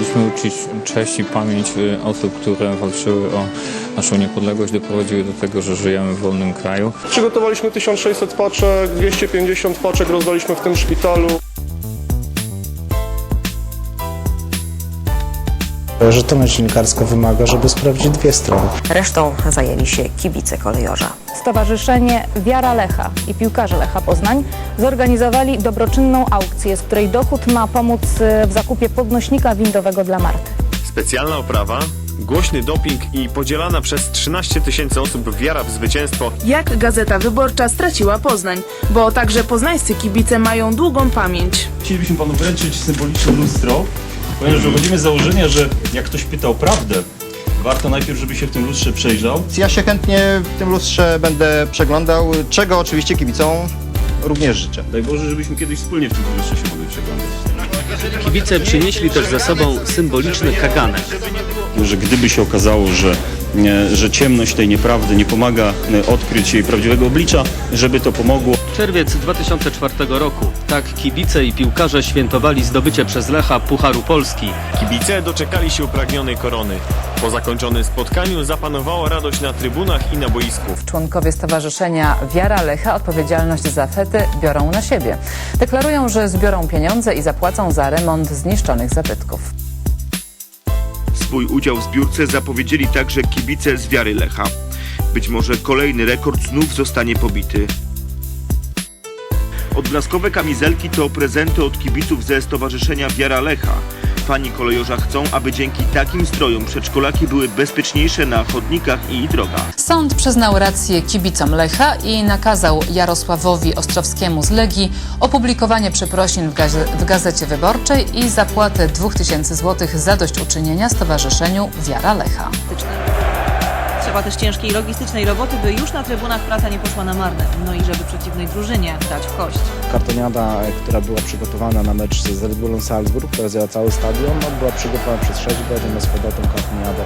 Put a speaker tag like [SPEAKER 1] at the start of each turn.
[SPEAKER 1] Chcieliśmy uczyć cześć i pamięć y, osób, które walczyły o naszą niepodległość, doprowadziły do tego, że żyjemy w wolnym kraju.
[SPEAKER 2] Przygotowaliśmy 1600 paczek, 250 paczek rozdaliśmy w tym szpitalu.
[SPEAKER 3] Rzetelność dziennikarska wymaga, żeby sprawdzić dwie strony.
[SPEAKER 4] Resztą zajęli się kibice kolejorza.
[SPEAKER 5] Stowarzyszenie Wiara Lecha i piłkarze Lecha Poznań zorganizowali dobroczynną aukcję, z której dochód ma pomóc e, w zakupie podnośnika windowego dla Marty.
[SPEAKER 6] Specjalna oprawa, głośny doping i podzielana przez 13 tysięcy osób wiara w zwycięstwo
[SPEAKER 7] Jak Gazeta Wyborcza straciła Poznań, bo także poznańscy kibice mają długą pamięć.
[SPEAKER 8] Chcielibyśmy panu wręczyć symboliczne lustro, ponieważ wychodzimy z założenia, że jak ktoś pytał prawdę, warto najpierw, żeby się w tym lustrze przejrzał.
[SPEAKER 9] Ja się chętnie w tym lustrze będę przeglądał, czego oczywiście kibicom również życzę.
[SPEAKER 8] Daj Boże, żebyśmy kiedyś wspólnie w tym lustrze się mogli przeglądać.
[SPEAKER 10] Kibice przynieśli też ze sobą symboliczny kaganek.
[SPEAKER 8] Że gdyby się okazało, że, że ciemność tej nieprawdy nie pomaga e, odkryć jej prawdziwego oblicza, żeby to pomogło.
[SPEAKER 10] Czerwiec 2004 roku. Tak kibice i piłkarze świętowali zdobycie przez Lecha Pucharu Polski.
[SPEAKER 6] Kibice doczekali się upragnionej korony. Po zakończonym spotkaniu zapanowała radość na trybunach i na boisku.
[SPEAKER 11] Członkowie Stowarzyszenia Wiara Lecha odpowiedzialność za fety biorą na siebie. Deklarują, że zbiorą pieniądze i zapłacą za remont zniszczonych zabytków.
[SPEAKER 12] Swój udział w zbiórce zapowiedzieli także kibice z Wiary Lecha. Być może kolejny rekord znów zostanie pobity. Odblaskowe kamizelki to prezenty od kibiców ze Stowarzyszenia Wiara Lecha. Fani kolejorza chcą, aby dzięki takim strojom przedszkolaki były bezpieczniejsze na chodnikach i drogach.
[SPEAKER 11] Sąd przyznał rację kibicom Lecha i nakazał Jarosławowi Ostrowskiemu z Legii opublikowanie przeprosin w, gaze w Gazecie Wyborczej i zapłatę 2000 zł zadośćuczynienia Stowarzyszeniu Wiara Lecha.
[SPEAKER 4] Trzeba też ciężkiej logistycznej roboty, by już na trybunach praca nie poszła na marne. No i żeby przeciwnej drużynie dać w kość.
[SPEAKER 3] Kartoniada, e, która była przygotowana na mecz z Red Bullem Salzburg, która zjęła cały stadion, no, była przygotowana przez 6 godzin, my z tą kartoniadę